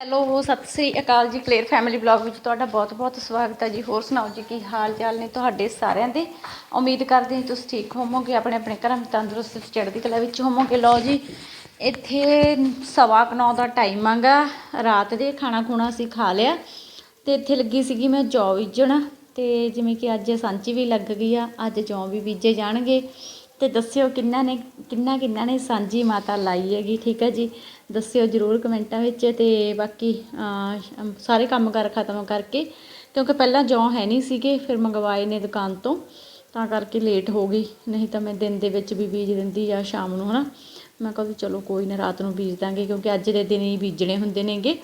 Hello, Sat Sri ਅਕਾਲ ਜੀ Clair family vlog ਵਿੱਚ ਤੁਹਾਡਾ ਬਹੁਤ-ਬਹੁਤ ਸਵਾਗਤ ਹੈ ਜੀ। ਹੋਰ ਸੁਣਾਓ ਜੀ, ਕੀ ਹਾਲ ਚਾਲ ਨੇ ਤੁਹਾਡੇ ਸਾਰਿਆਂ ਦੇ? ਉਮੀਦ ਕਰਦੇ ਹਾਂ ਤੁਸੀਂ ਠੀਕ ਹੋਵੋਗੇ ਆਪਣੇ ਆਪਣੇ ਘਰਾਂ ਵਿੱਚ ਤੰਦਰੁਸਤ ਤੇ ਚੜ੍ਹਦੀ ਕਲਾ ਵਿੱਚ ਹੋਵੋਗੇ। ਲਓ ਜੀ, ਇੱਥੇ ਸਵਾ ਕੁ ਨੌ ਦਾ ਟਾਈਮ ਆਗਾ, ਰਾਤ ਦੇ ਖਾਣਾ ਖੂਣਾ ਅਸੀਂ ਖਾ ਲਿਆ ਤੇ ਇੱਥੇ ਲੱਗੀ ਸੀਗੀ ਮੈਂ ਜੌ ਬੀਜਣ ਤੇ ਜਿਵੇਂ ਕਿ ਅੱਜ ਸਾਂਝੀ ਵੀ ਲੱਗ ਗਈ ਆ, ਅੱਜ ਜੌ ਵੀ ਬੀਜੇ ਜਾਣਗੇ। ਤੇ ਦੱਸਿਓ ਕਿੰਨਾ ਨੇ, ਕਿੰਨਾ ਕਿੰਨਾ ਨੇ ਸਾਂਝੀ ਮਾਤਾ ਲਾਈ ਹੈਗੀ, ਠੀਕ ਹੈ ਜੀ? ਦੱਸਿਓ ਜਰੂਰ ਕਮੈਂਟਾਂ ਵਿੱਚ ਤੇ ਬਾਕੀ ਸਾਰੇ ਕੰਮ ਕਰ ਖਤਮ ਕਰਕੇ, ਕਿਉਂਕਿ ਪਹਿਲਾਂ ਜੌਂ ਹੈ ਨਹੀਂ ਸੀਗੇ, ਫਿਰ ਮੰਗਵਾਏ ਨੇ ਦੁਕਾਨ ਤੋਂ, ਤਾਂ ਕਰਕੇ ਲੇਟ ਹੋ ਗਈ, ਨਹੀਂ ਤਾਂ ਮੈਂ ਦਿਨ ਦੇ ਵਿੱਚ ਵੀ ਬੀਜ ਦਿੰਦੀ ਜਾਂ ਸ਼ਾਮ ਨੂੰ, ਹਨਾ? ਮੈਂ ਕਿਹਾ ਵੀ ਚਲੋ ਕੋਈ ਨਾ, ਰਾਤ ਨੂੰ ਬੀਜ ਦਾਂਗੇ, ਕਿਉਂਕਿ ਅੱਜ ਦੇ ਦਿਨ ਹੀ ਬੀਜਣੇ ਹੁੰਦੇ ਨੇਗੇ।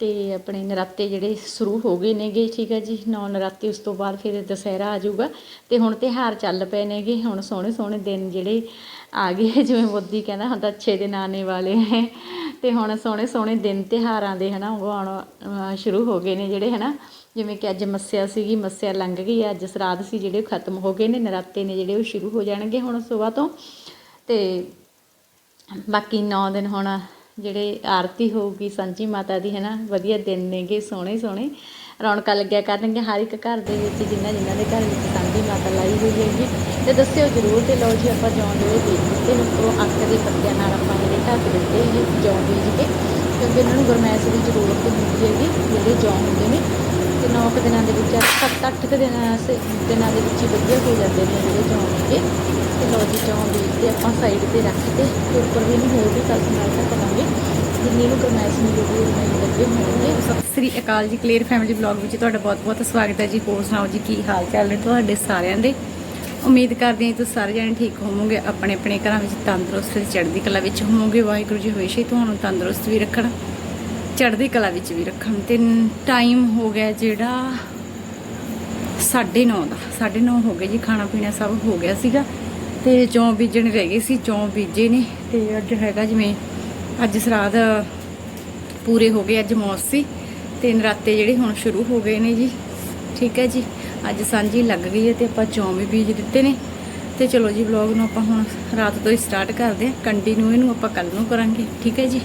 ਅਤੇ ਆਪਣੇ ਨਰਾਤੇ ਜਿਹੜੇ ਸ਼ੁਰੂ ਹੋ ਗਏ ਨੇਗੇ ਠੀਕ ਹੈ ਜੀ। ਨੌ ਨਰਾਤੇ ਉਸ ਤੋਂ ਬਾਅਦ ਫਿਰ ਦੁਸਹਿਰਾ ਆ ਜਾਊਗਾ। ਅਤੇ ਹੁਣ ਤਿਉਹਾਰ ਚੱਲ ਪਏ ਨੇਗੇ। ਹੁਣ ਸੋਹਣੇ ਸੋਹਣੇ ਦਿਨ ਜਿਹੜੇ ਆ ਗਏ ਜਿਵੇਂ ਮੋਦੀ ਕਹਿੰਦਾ ਹੁਣ ਤਾਂ ਅੱਛੇ ਦਿਨ ਆਉਣੇ ਵਾਲੇ ਹੈ ਅਤੇ ਹੁਣ ਸੋਹਣੇ ਸੋਹਣੇ ਦਿਨ ਤਿਉਹਾਰਾਂ ਦੇ ਹਨਾ ਉਹ ਆਉਣ ਸ਼ੁਰੂ ਹੋ ਗਏ ਨੇ ਜਿਹੜੇ ਹਨਾ। ਜਿਵੇਂ ਕਿ ਅੱਜ ਮੱਸਿਆ ਸੀਗੀ ਮੱਸਿਆ ਲੰਘ ਗਈ ਹੈ, ਅੱਜ ਸਰਾਧ ਸੀ ਜਿਹੜੇ ਉਹ ਖਤਮ ਹੋ ਗਏ ਨੇ। ਨਰਾਤੇ ਨੇ ਜਿਹੜੇ ਉਹ ਸ਼ੁਰੂ ਹੋ ਜਾਣਗੇ ਹੁਣ ਸਵੇਰ ਤੋਂ। ਅਤੇ ਬਾਕੀ 9 ਦਿਨ ਹੁਣ ਜਿਹੜੇ ਆਰਤੀ ਹੋਊਗੀ ਸਾਂਝੀ ਮਾਤਾ ਦੀ ਹੈ ਨਾ ਵਧੀਆ ਦਿਨ ਨੇਗੇ, ਸੋਹਣੇ ਸੋਹਣੇ। ਰੌਣਕਾਂ ਲੱਗਿਆ ਕਰਨਗੇ ਹਰ ਇੱਕ ਘਰ ਦੇ ਵਿੱਚ, ਜਿੰਨਾ ਜਿਨ੍ਹਾਂ ਦੇ ਘਰ ਵਿੱਚ ਸਾਂਝੀ ਮਾਤਾ ਲਾਈ ਹੋਈ ਹੈਗੀ। ਤੇ ਦੱਸਿਓ ਜ਼ਰੂਰ ਤੇ ਲਓ ਜੀ, ਆਪਾਂ ਜੌਂ ਜਿਹੜੇ ਦੇਖ ਦਿੱਤੇ ਉੱਪਰੋਂ ਅੱਖ ਦੇ ਪੱਤਿਆਂ ਨਾਲ ਆਪਾਂ ਜਿਹੜੇ ਢੱਕ ਦਿੱਤੇ ਇਹ ਜੌਂ ਬੀਜ ਕੇ। ਕਿਉਂਕਿ ਇਹਨਾਂ ਨੂੰ ਗਰਮੈਸ਼ ਦੀ ਜ਼ਰੂਰਤ ਹੁੰਦੀ ਹੈਗੀ, ਜਿਹੜੇ ਜੌਂ ਹੁੰਦੇ ਨੇ। ਤੇ 9 ਕੁ ਦਿਨਾਂ ਦੇ ਵਿੱਚ 7-8 ਕੁ ਦਿਨਾਂ ਦਿਨਾਂ ਦੇ ਵਿੱਚ ਹੀ ਵਧੀਆ ਹੋ ਜਾਂਦੇ ਨੇ ਜਿਹੜੇ ਜੌਂ ਨੇਗੇ ਤੇ ਲਓ ਜੀ, ਜੌਂ ਬੀਜ ਤੇ ਆਪਾਂ ਸਾਈਡ ਤੇ ਰੱਖ ਤੇ ਉੱਪਰ ਵੀ ਇਹਨੂੰ ਹੋਰ ਵੀ ਕਸ ਨਾਲ ਢੱਕ ਲਾਂਗੇ ਜਿੰਨੀ ਨੂੰ ਗਰਮੈਸ਼ ਮਿਲੂਗੀ ਉਹਨਾਂ ਨੂੰ ਲੱਗੇ ਹੋਣਗੇ। ਸਤਿ ਸ੍ਰੀ ਅਕਾਲ ਜੀ ਕਲੀਅਰ ਫੈਮਿਲੀ ਵਲੌਗ ਵਿੱਚ ਤੁਹਾਡਾ ਬਹੁਤ-ਬਹੁਤ ਸਵਾਗਤ ਹੈ ਜੀ। ਹੋਰ ਸੁਣਾਓ ਜੀ, ਕੀ ਹਾਲ ਚਾਲ ਨੇ ਤੁਹਾਡੇ ਸਾਰਿਆਂ ਦੇ? ਉਮੀਦ ਕਰਦੇ ਹਾਂ ਤੁਸੀਂ ਸਾਰੇ ਜਣੇ ਠੀਕ ਹੋਵੋਗੇ, ਆਪਣੇ ਆਪਣੇ ਘਰਾਂ ਵਿੱਚ ਤੰਦਰੁਸਤ ਤੇ ਚੜ੍ਹਦੀ ਕਲਾ ਵਿੱਚ ਹੋਵੋਗੇ। ਵਾਹਿਗੁਰੂ ਜੀ ਹਮੇਸ਼ਾ ਹੀ ਤੁਹਾਨੂੰ ਤੰਦਰੁਸਤ ਵੀ ਰੱਖਣ, ਚੜ੍ਹਦੀ ਕਲਾ ਵਿੱਚ ਵੀ ਰੱਖਣ। ਤੇ ਟਾਈਮ ਹੋ ਗਿਆ ਜਿਹੜਾ 9:30 ਦਾ 9:30 ਹੋ ਗਏ ਜੀ, ਖਾਣਾ ਪੀਣਾ ਸਭ ਹੋ ਗਿਆ ਸੀਗਾ। ਤੇ ਚੌਂ ਬੀਜਣ ਰਹਿ ਗਏ ਸੀ ਚੌਂ ਬੀਜੇ ਨੇ। ਤੇ ਅੱਜ ਹੈਗਾ ਜਿਵੇਂ ਅੱਜ ਸਰਾਧ ਪੂਰੇ ਹੋ ਗਏ, ਅੱਜ ਮੌਸ ਸੀ। ਤੇ ਨਰਾਤੇ ਜਿਹੜੇ ਹੁਣ ਸ਼ੁਰੂ ਹੋ ਗਏ ਨੇ ਜੀ। ਠੀਕ ਹੈ ਜੀ। ਅੱਜ ਸਾਂਝੀ ਲੱਗ ਗਈ ਹੈ ਤੇ ਆਪਾਂ ਜੌਂ ਵੀ ਬੀਜ ਦਿੱਤੇ ਨੇ। ਤੇ ਚਲੋ ਜੀ ਵਲੌਗ ਨੂੰ ਆਪਾਂ ਹੁਣ ਰਾਤ ਤੋਂ ਹੀ ਸਟਾਰਟ ਕਰਦੇ ਹਾਂ। ਕੰਟੀਨਿਊ ਇਹਨੂੰ ਆਪਾਂ ਕੱਲ ਨੂੰ ਕਰਾਂਗੇ। ਠੀਕ ਹੈ ਜੀ।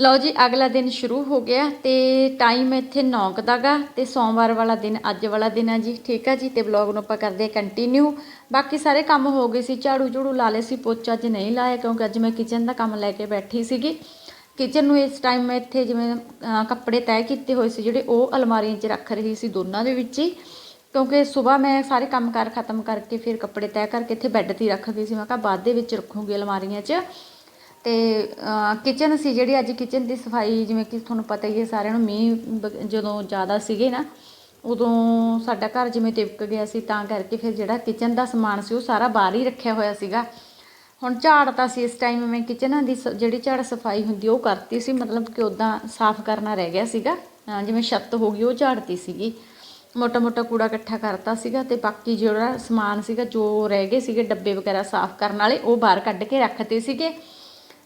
ਲਓ ਜੀ, ਅਗਲਾ ਦਿਨ ਸ਼ੁਰੂ ਹੋ ਗਿਆ ਤੇ ਟਾਈਮ ਇੱਥੇ 9 ਕੁ ਦਾ ਗਾ ਤੇ ਸੋਮਵਾਰ ਵਾਲਾ ਦਿਨ ਅੱਜ ਵਾਲਾ ਦਿਨ ਆ ਜੀ, ਠੀਕ ਆ ਜੀ? ਤੇ ਵਲੌਗ ਨੂੰ ਆਪਾਂ ਕਰਦੇ ਕੰਟੀਨਿਊ ਬਾਕੀ ਸਾਰੇ ਕੰਮ ਹੋ ਗਏ ਸੀ, ਝਾੜੂ ਝੂੜੂ ਲਾ ਲਏ ਸੀ, ਪੋਚਾ ਅੱਜ ਨਹੀਂ ਲਾਇਆ ਕਿਉਂਕਿ ਅੱਜ ਮੈਂ ਕਿਚਨ ਦਾ ਕੰਮ ਲੈ ਕੇ ਬੈਠੀ ਸੀਗੀ। ਕਿਚਨ ਨੂੰ ਇਸ ਟਾਈਮ ਮੈਂ ਇੱਥੇ ਜਿਵੇਂ ਕੱਪੜੇ ਤੈਅ ਕੀਤੇ ਹੋਏ ਸੀ, ਜਿਹੜੇ ਉਹ ਅਲਮਾਰੀਆਂ 'ਚ ਰੱਖ ਰਹੀ ਸੀ ਦੋਨਾਂ ਦੇ ਵਿੱਚ ਹੀ। ਕਿਉਂਕਿ ਸਵੇਰ ਮੈਂ ਸਾਰੇ ਕੰਮ ਕਾਰ ਖਤਮ ਕਰਕੇ ਫਿਰ ਕੱਪੜੇ ਤੈਅ ਕਰਕੇ ਇੱਥੇ ਬੈੱਡ ਤੇ ਹੀ ਰੱਖ ਗਈ ਸੀ। ਮੈਂ ਕਿਹਾ ਬਾਅਦ ਦੇ ਵਿੱਚ ਰੱਖੂੰਗੀ ਅਲਮਾਰੀਆਂ 'ਚ। ਅਤੇ ਕਿਚਨ ਸੀ ਜਿਹੜੀ ਅੱਜ ਕਿਚਨ ਦੀ ਸਫ਼ਾਈ ਜਿਵੇਂ ਕਿ ਤੁਹਾਨੂੰ ਪਤਾ ਹੀ ਹੈ, ਸਾਰਿਆਂ ਨੂੰ ਮੀਂਹ ਬ- ਜਦੋਂ ਜ਼ਿਆਦਾ ਸੀਗੇ ਨਾ, ਉਦੋਂ ਸਾਡਾ ਘਰ ਜਿਵੇਂ ਤਿਪਕ ਗਿਆ ਸੀ, ਤਾਂ ਕਰਕੇ ਫਿਰ ਜਿਹੜਾ ਕਿਚਨ ਦਾ ਸਮਾਨ ਸੀ, ਉਹ ਸਾਰਾ ਬਾਹਰ ਹੀ ਰੱਖਿਆ ਹੋਇਆ ਸੀਗਾ। ਹੁਣ ਝਾੜਤਾ ਸੀ ਇਸ ਟਾਈਮ ਮੈਂ ਕਿਚਨਾਂ ਦੀ ਸ- ਜਿਹੜੀ ਝਾੜ ਸਫ਼ਾਈ ਹੁੰਦੀ, ਉਹ ਕਰਤੀ ਸੀ, ਮਤਲਬ ਕਿ ਉਦਾਂ ਸਾਫ਼ ਕਰਨਾ ਰਹਿ ਗਿਆ ਸੀਗਾ। ਜਿਵੇਂ ਛੱਤ ਹੋ ਗਈ, ਉਹ ਝਾੜਤੀ ਸੀਗੀ। ਮੋਟਾ ਮੋਟਾ ਕੂੜਾ ਇਕੱਠਾ ਕਰਤਾ ਸੀਗਾ ਤੇ ਬਾਕੀ ਜਿਹੜਾ ਸਮਾਨ ਸੀਗਾ, ਜੋ ਰਹਿ ਗਏ ਸੀਗੇ ਡੱਬੇ ਵਗੈਰਾ ਸਾਫ਼ ਕਰਨ ਵਾਲੇ, ਉਹ ਬਾਹਰ ਕੱਢ ਕੇ ਰੱਖਤੇ ਸੀਗੇ।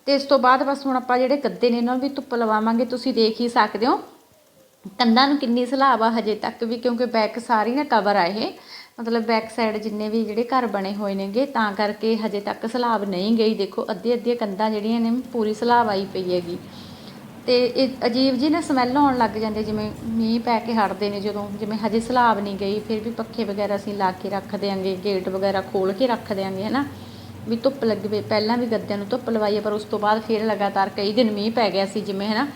ਤੇ ਇਸ ਤੋਂ ਬਾਅਦ ਬਸ ਹੁਣ ਆਪਾਂ ਜਿਹੜੇ ਗੱਦੇ ਨੇ ਇਹਨਾਂ ਨੂੰ ਵੀ ਧੁੱਪ ਲਵਾਵਾਂਗੇ, ਤੁਸੀਂ ਦੇਖ ਹੀ ਸਕਦੇ ਹੋ। ਕੰਧਾਂ ਨੂੰ ਕਿੰਨੀ ਸਲਾਬ ਆ ਹਜੇ ਤੱਕ ਵੀ, ਕਿਉਂਕਿ ਬੈਕ ਸਾਰੀ ਨਾ ਕਵਰ ਆ ਇਹ। ਮਤਲਬ ਬੈਕ ਸਾਈਡ ਜਿੰਨੇ ਵੀ ਜਿਹੜੇ ਘਰ ਬਣੇ ਹੋਏ ਨੇਗੇ, ਤਾਂ ਕਰਕੇ ਹਜੇ ਤੱਕ ਸਲਾਬ ਨਹੀਂ ਗਈ। ਦੇਖੋ ਅੱਧੀ ਅੱਧੀਆਂ ਕੰਧਾਂ ਜਿਹੜੀਆਂ ਨੇ, ਪੂਰੀ ਸਲਾਬ ਆਈ ਪਈ ਹੈਗੀ। ਤੇ ਇਹ ਅਜੀਬ ਜੀ ਨਾ ਸਮੈਲ ਆਉਣ ਲੱਗ ਜਾਂਦੇ ਜਿਵੇਂ ਮੀਂਹ ਪੈ ਕੇ ਹਟਦੇ ਨੇ ਜਦੋਂ, ਜਿਵੇਂ ਹਜੇ ਸਲਾਬ ਨਹੀਂ ਗਈ, ਫਿਰ ਵੀ ਪੱਖੇ ਵਗੈਰਾ ਅਸੀਂ ਲਾ ਕੇ ਰੱਖ ਦਿਆਂਗੇ ਗੇਟ ਵਗੈਰਾ ਖੋਲ ਕੇ ਰੱਖ ਦਿਆਂਗੇ ਹਨਾ ਵੀ ਧੁੱਪ ਲੱਗ ਪਹਿਲਾਂ ਵੀ ਗੱਦਿਆਂ ਨੂੰ ਧੁੱਪ ਲਵਾਈ ਪਰ ਉਸ ਤੋਂ ਬਾਅਦ ਫਿਰ ਲਗਾਤਾਰ ਕਈ ਦਿਨ ਮੀਂਹ ਪੈ ਗਿਆ ਸੀ ਜਿਵੇਂ, ਹਨਾ।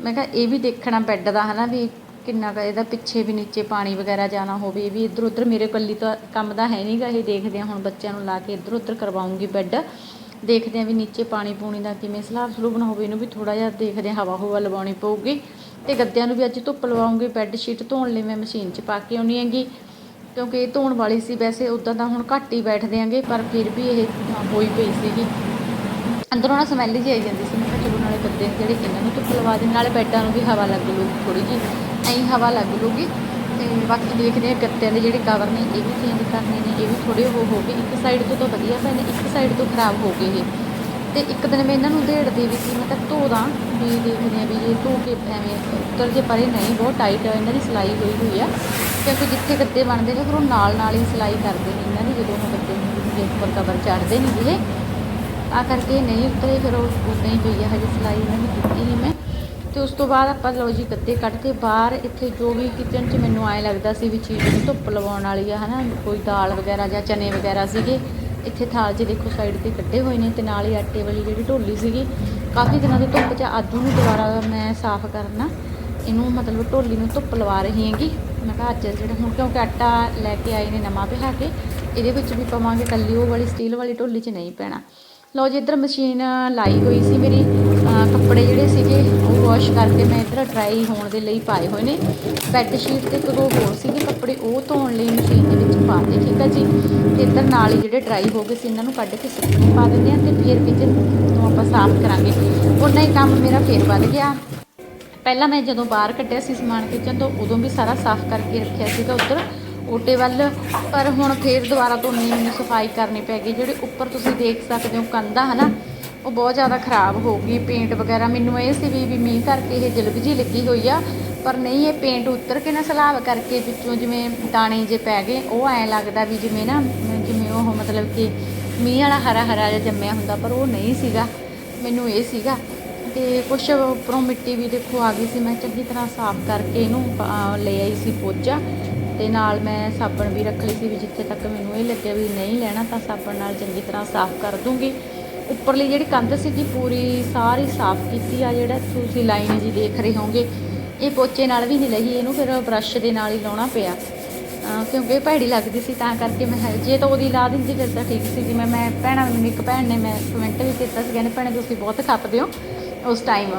ਮੈਂ ਕਿਹਾ ਇਹ ਵੀ ਦੇਖਣਾ ਬੈੱਡ ਦਾ, ਹਨਾ, ਵੀ ਕਿੰਨਾ ਕੁ ਇਹਦਾ ਪਿੱਛੇ ਵੀ ਨੀਚੇ ਪਾਣੀ ਵਗੈਰਾ ਜਾਣਾ ਹੋਵੇ, ਇਹ ਵੀ ਇੱਧਰ ਉੱਧਰ ਮੇਰੇ ਕੱਲੀ ਤਾਂ ਕੰਮ ਦਾ ਹੈ ਨਹੀਂਗਾ ਇਹ ਦੇਖਦੇ ਹਾਂ ਹੁਣ ਬੱਚਿਆਂ ਨੂੰ ਲਾ ਕੇ ਇੱਧਰ ਉੱਧਰ ਕਰਵਾਉਂਗੀ ਬੈੱਡ। ਦੇਖਦੇ ਹਾਂ ਵੀ ਨੀਚੇ ਪਾਣੀ ਪੂਣੀ ਦਾ ਕਿਵੇਂ ਸਲਾਬ ਸਲੂਬ ਨਾ ਹੋਵੇ, ਇਹਨੂੰ ਵੀ ਥੋੜਾ ਜਿਹਾ ਦੇਖਦੇ ਹਾਂ ਹਵਾ ਹਵਾ ਲਵਾਉਣੀ ਪਊਗੀ। ਤੇ ਗੱਦਿਆਂ ਨੂੰ ਵੀ ਅੱਜ ਧੁੱਪ ਲਵਾਉਂਗੀ, ਬੈੱਡ ਸ਼ੀਟ ਧੋਣ ਲਈ ਮੈਂ ਮਸ਼ੀਨ 'ਚ ਪਾ ਕੇ ਆਉਣੀ ਹੈਗੀ। ਕਿਉਂਕਿ ਇਹ ਧੋਣ ਵਾਲੀ ਸੀ, ਵੈਸੇ ਉਦਾਂ ਤਾਂ ਹੁਣ ਘੱਟ ਹੀ ਬੈਠਦੇ ਆਂਗੇ, ਪਰ ਫਿਰ ਵੀ ਇਹ ਹੋਈ ਪਈ ਸੀਗੀ। ਅੰਦਰੋਂ ਨਾ ਸਮੈਲ ਜਿਹੀ ਆਈ ਜਾਂਦੀ ਸੀ, ਮੈਂ ਕਿਹਾ ਚਲੋ ਨਾਲੇ ਗੱਦੇ ਜਿਹੜੇ ਇਹਨਾਂ ਨੂੰ ਧੁੱਪ ਲਵਾ ਦੇ ਨਾਲੇ ਬੈਡਾਂ ਨੂੰ ਵੀ ਹਵਾ ਲੱਗ ਲੂਗੀ ਥੋੜੀ ਜੀ ਐਂ ਹਵਾ ਲੱਗ ਲੂਗੀ ਤੇ ਬਾਕੀ ਦੇਖਦੇ ਆ ਗੱਤਿਆਂ ਦੇ ਜਿਹੜੇ ਕਵਰ ਨੇ, ਇਹ ਵੀ ਚੇਂਜ ਕਰਨੇ ਨੇ, ਇਹ ਵੀ ਥੋੜੇ ਉਹ ਹੋ ਗਏ, ਇੱਕ ਸਾਈਡ ਤੋਂ ਤਾਂ ਵਧੀਆ ਪਏ ਨੇ ਇੱਕ ਸਾਈਡ ਤੋਂ ਖਰਾਬ ਹੋ ਗਏ ਇਹ। ਤੇ ਇੱਕ ਦਿਨ ਮੈਂ ਇਹਨਾਂ ਨੂੰ ਢੇੜਦੀ ਵੀ ਸੀ, ਮੈਂ ਤਾਂ ਧੋਦਾ ਵੀ ਦੇਖਦੇ ਆ ਵੀ ਇਹ ਧੋ ਕੇ ਐਵੇਂ ਉੱਤਰ ਜੇ ਪਰੇ ਨਹੀਂ, ਬਹੁਤ ਟਾਈਟ ਇਹਨਾਂ ਦੀ ਸਿਲਾਈ ਹੋਈ ਹੋਈ ਆ। ਕਿਉਂਕਿ ਜਿੱਥੇ ਗੱਦੇ ਬਣਦੇ ਨੇ, ਫਿਰ ਉਹ ਨਾਲ ਨਾਲ ਹੀ ਸਿਲਾਈ ਕਰਦੇ ਨੇ ਇਹਨਾਂ ਦੀ, ਜਦੋਂ ਉਹ ਗੱਦੇ ਨੂੰ ਉੱਪਰ ਕਵਰ ਚੜ੍ਹਦੇ ਨਹੀਂ ਇਹ ਆ ਕਰਕੇ ਨਹੀਂ ਉਤਰੇ, ਫਿਰ ਉਹ ਉਦਾਂ ਹੀ ਪਈ ਆ, ਹਜੇ ਸਿਲਾਈ ਇਹਨਾਂ ਦੀ ਕੀਤੀ ਨਹੀਂ ਮੈਂ। ਤੇ ਉਸ ਤੋਂ ਬਾਅਦ ਆਪਾਂ ਲਓ ਜੀ ਗੱਦੇ ਕੱਢ ਕੇ ਬਾਹਰ, ਇੱਥੇ ਜੋ ਵੀ ਕਿਚਨ 'ਚ ਮੈਨੂੰ ਐਂ ਲੱਗਦਾ ਸੀ ਵੀ ਚੀਜ਼ ਨੂੰ ਧੁੱਪ ਲਵਾਉਣ ਵਾਲੀ ਆ, ਹਨਾ, ਕੋਈ ਦਾਲ ਵਗੈਰਾ ਜਾਂ ਚਨੇ ਵਗੈਰਾ ਸੀਗੇ। ਇੱਥੇ ਥਾਲ 'ਚ ਦੇਖੋ ਸਾਈਡ ਤੇ ਕੱਢੇ ਹੋਏ ਨੇ ਤੇ ਨਾਲ ਹੀ ਆਟੇ ਵਾਲੀ ਜਿਹੜੀ ਢੋਲੀ ਸੀਗੀ, ਕਾਫੀ ਦਿਨਾਂ ਤੋਂ ਧੁੱਪ 'ਚ ਆਦੂ ਨੂੰ ਦੁਬਾਰਾ ਮੈਂ ਸਾਫ਼ ਕਰਨਾ ਇਹਨੂੰ ਮਤਲਬ ਢੋਲੀ ਨੂੰ ਧੁੱਪ ਲਵਾ ਰਹੀ ਹੈਗੀ। ਮੈਂ ਕਿਹਾ ਅੱਜ ਜਿਹੜਾ ਹੁਣ ਕਿਉਂਕਿ ਆਟਾ ਲੈ ਕੇ ਆਏ ਨੇ ਨਵਾਂ ਪਿਹਾ ਕੇ, ਇਹਦੇ ਵਿੱਚ ਵੀ ਪਵਾਂਗੇ ਕੱਲੀ ਉਹ ਵਾਲੀ ਸਟੀਲ ਵਾਲੀ ਢੋਲੀ 'ਚ ਨਹੀਂ ਪੈਣਾ। ਲਓ ਜੀ, ਇੱਧਰ ਮਸ਼ੀਨ ਲਾਈ ਹੋਈ ਸੀ ਮੇਰੀ ਕੱਪੜੇ ਜਿਹੜੇ ਸੀਗੇ ਵਾਸ਼ ਕਰਕੇ ਮੈਂ ਇੱਧਰ ਡਰਾਈ ਹੋਣ ਦੇ ਲਈ ਪਾਏ ਹੋਏ ਨੇ। ਬੈੱਡ ਸ਼ੀਟ ਤੇ ਇੱਕ ਦੋ ਹੋਰ ਸੀਗੇ ਕੱਪੜੇ, ਉਹ ਧੋਣ ਲਈ ਮਸ਼ੀਨ ਦੇ ਵਿੱਚ ਪਾ ਦੇ ਠੀਕ ਆ ਜੀ? ਤੇ ਇੱਧਰ ਨਾਲ ਹੀ ਜਿਹੜੇ ਡਰਾਈ ਹੋ ਗਏ ਸੀ, ਇਹਨਾਂ ਨੂੰ ਕੱਢ ਕੇ ਸੁੱਕਣੇ ਪਾ ਦਿੰਦੇ ਆ ਤੇ ਫਿਰ ਕਿਚਨ ਨੂੰ ਆਪਾਂ ਸਾਫ਼ ਕਰਾਂਗੇ। ਉਹਨਾਂ ਹੀ ਕੰਮ ਮੇਰਾ ਫੇਰ ਵੱਧ ਗਿਆ। ਪਹਿਲਾਂ ਮੈਂ ਜਦੋਂ ਬਾਹਰ ਕੱਢਿਆ ਸੀ ਸਮਾਨ ਕਿਚਨ ਤੋਂ, ਉਦੋਂ ਵੀ ਸਾਰਾ ਸਾਫ਼ ਕਰਕੇ ਰੱਖਿਆ ਸੀਗਾ ਉੱਧਰ। ਓਟੇ ਵੱਲ, ਪਰ ਹੁਣ ਫੇਰ ਦੁਬਾਰਾ ਤੋਂ ਨਹੀਂ ਮੈਨੂੰ ਸਫ਼ਾਈ ਕਰਨੀ ਪੈ ਗਈ, ਜਿਹੜੇ ਉੱਪਰ ਤੁਸੀਂ ਦੇਖ ਸਕਦੇ ਹੋ ਕੰਧਾਂ, ਹਨਾ? ਉਹ ਬਹੁਤ ਜ਼ਿਆਦਾ ਖਰਾਬ ਹੋ ਗਈ ਪੇਂਟ ਵਗੈਰਾ। ਮੈਨੂੰ ਇਹ ਸੀ ਵੀ ਵੀ ਮੀਂਹ ਕਰਕੇ ਇਹ ਜਿਲਬ ਜੀ ਲੱਗੀ ਹੋਈ ਆ। ਪਰ ਨਹੀਂ ਇਹ ਪੇਂਟ ਉੱਤਰ ਕੇ ਨਾ ਸਲਾਬ ਕਰਕੇ ਵਿੱਚੋਂ ਜਿਵੇਂ ਦਾਣੇ ਜੇ ਪੈ ਗਏ ਉਹ ਐਂ ਲੱਗਦਾ ਵੀ ਜਿਵੇਂ ਨਾ ਜਿਵੇਂ ਉਹ ਮਤਲਬ ਕਿ ਮੀਂਹ ਵਾਲਾ ਹਰਾ ਹਰਾ ਜਿਹਾ ਜੰਮਿਆ ਹੁੰਦਾ ਪਰ ਉਹ ਨਹੀਂ ਸੀਗਾ। ਮੈਨੂੰ ਇਹ ਸੀਗਾ। ਤੇ ਕੁਛ ਉੱਪਰੋਂ ਮਿੱਟੀ ਵੀ ਦੇਖੋ ਆ ਗਈ ਸੀ। ਮੈਂ ਚੰਗੀ ਤਰ੍ਹਾਂ ਸਾਫ਼ ਕਰਕੇ ਇਹਨੂੰ ਅਹ, ਲੈ ਆਈ ਸੀ ਪੋਚਾ। ਤੇ ਨਾਲ ਮੈਂ ਸਾਬਣ ਵੀ ਰੱਖ ਲਈ ਸੀ ਵੀ ਜਿੱਥੇ ਤੱਕ ਮੈਨੂੰ ਇਹ ਲੱਗਿਆ ਵੀ ਨਹੀਂ ਲੈਣਾ ਤਾਂ ਸਾਬਣ ਨਾਲ ਚੰਗੀ ਤਰ੍ਹਾਂ ਸਾਫ਼ ਕਰ ਦੂੰਗੀ। ਉੱਪਰਲੀ ਜਿਹੜੀ ਕੰਧ ਸੀਗੀ ਪੂਰੀ ਸਾਰੀ ਸਾਫ਼ ਕੀਤੀ ਆ ਜਿਹੜਾ ਤੁਸੀਂ ਲਾਈਨ ਜੀ ਦੇਖ ਰਹੇ ਹੋਗੇ ਇਹ ਪੋਚੇ ਨਾਲ ਵੀ ਨਹੀਂ ਲਈ, ਇਹਨੂੰ ਫਿਰ ਬਰਸ਼ ਦੇ ਨਾਲ ਹੀ ਲਾਉਣਾ ਪਿਆ। ਕਿਉਂਕਿ ਭੈੜੀ ਲੱਗਦੀ ਸੀ, ਤਾਂ ਕਰਕੇ ਮੈਂ ਜੇ ਤਾਂ ਉਹਦੀ ਲਾ ਦਿੰਦੀ ਫਿਰ ਤਾਂ ਠੀਕ ਸੀ ਜਿਵੇਂ ਮੈਂ ਭੈਣਾਂ ਮੈਨੂੰ ਇੱਕ ਭੈਣ ਨੇ ਮੈਂ ਕਮੈਂਟ ਵੀ ਕੀਤਾ ਸੀ, ਕਹਿੰਦੇ ਭੈਣੇ ਤੁਸੀਂ ਬਹੁਤ ਖੱਪਦੇ ਹੋ ਉਸ ਟਾਈਮ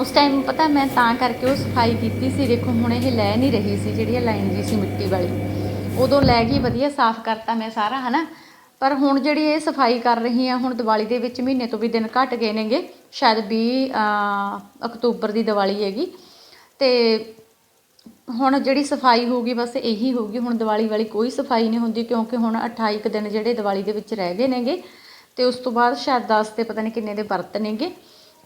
ਉਸ ਟਾਈਮ ਪਤਾ ਮੈਂ ਤਾਂ ਕਰਕੇ ਉਹ ਸਫ਼ਾਈ ਕੀਤੀ ਸੀ, ਦੇਖੋ ਹੁਣ ਇਹ ਲੈ ਨਹੀਂ ਰਹੀ ਸੀ ਜਿਹੜੀ ਇਹ ਲਾਈਨ ਜੀ ਸੀ ਮਿੱਟੀ ਵਾਲੀ। ਉਦੋਂ ਲੈ ਗਈ, ਵਧੀਆ ਸਾਫ਼ ਕਰਤਾ ਮੈਂ ਸਾਰਾ, ਹਨਾ? ਪਰ ਹੁਣ ਜਿਹੜੀ ਇਹ ਸਫ਼ਾਈ ਕਰ ਰਹੀ ਆ, ਹੁਣ ਦੀਵਾਲੀ ਦੇ ਵਿੱਚ ਮਹੀਨੇ ਤੋਂ ਵੀ ਦਿਨ ਘਟ ਗਏ ਨੇਗੇ। ਸ਼ਾਇਦ 20 ਅਕਤੂਬਰ ਦੀ ਦੀਵਾਲੀ ਹੈਗੀ। ਤੇ ਹੁਣ ਜਿਹੜੀ ਸਫ਼ਾਈ ਹੋਊਗੀ, ਬਸ ਇਹੀ ਹੋਊਗੀ। ਹੁਣ ਦੀਵਾਲੀ ਵਾਲੀ ਕੋਈ ਸਫ਼ਾਈ ਨਹੀਂ ਹੁੰਦੀ, ਕਿਉਂਕਿ ਹੁਣ 28 ਕੁ ਦਿਨ ਜਿਹੜੇ ਦੀਵਾਲੀ ਦੇ ਵਿੱਚ ਰਹਿ ਗਏ ਨੇਗੇ। ਤੇ ਉਸ ਤੋਂ ਬਾਅਦ ਸ਼ਾਇਦ 10 ਤੇ ਪਤਾ ਨਹੀਂ ਕਿੰਨੇ ਦੇ ਵਰਤ ਨੇਗੇ।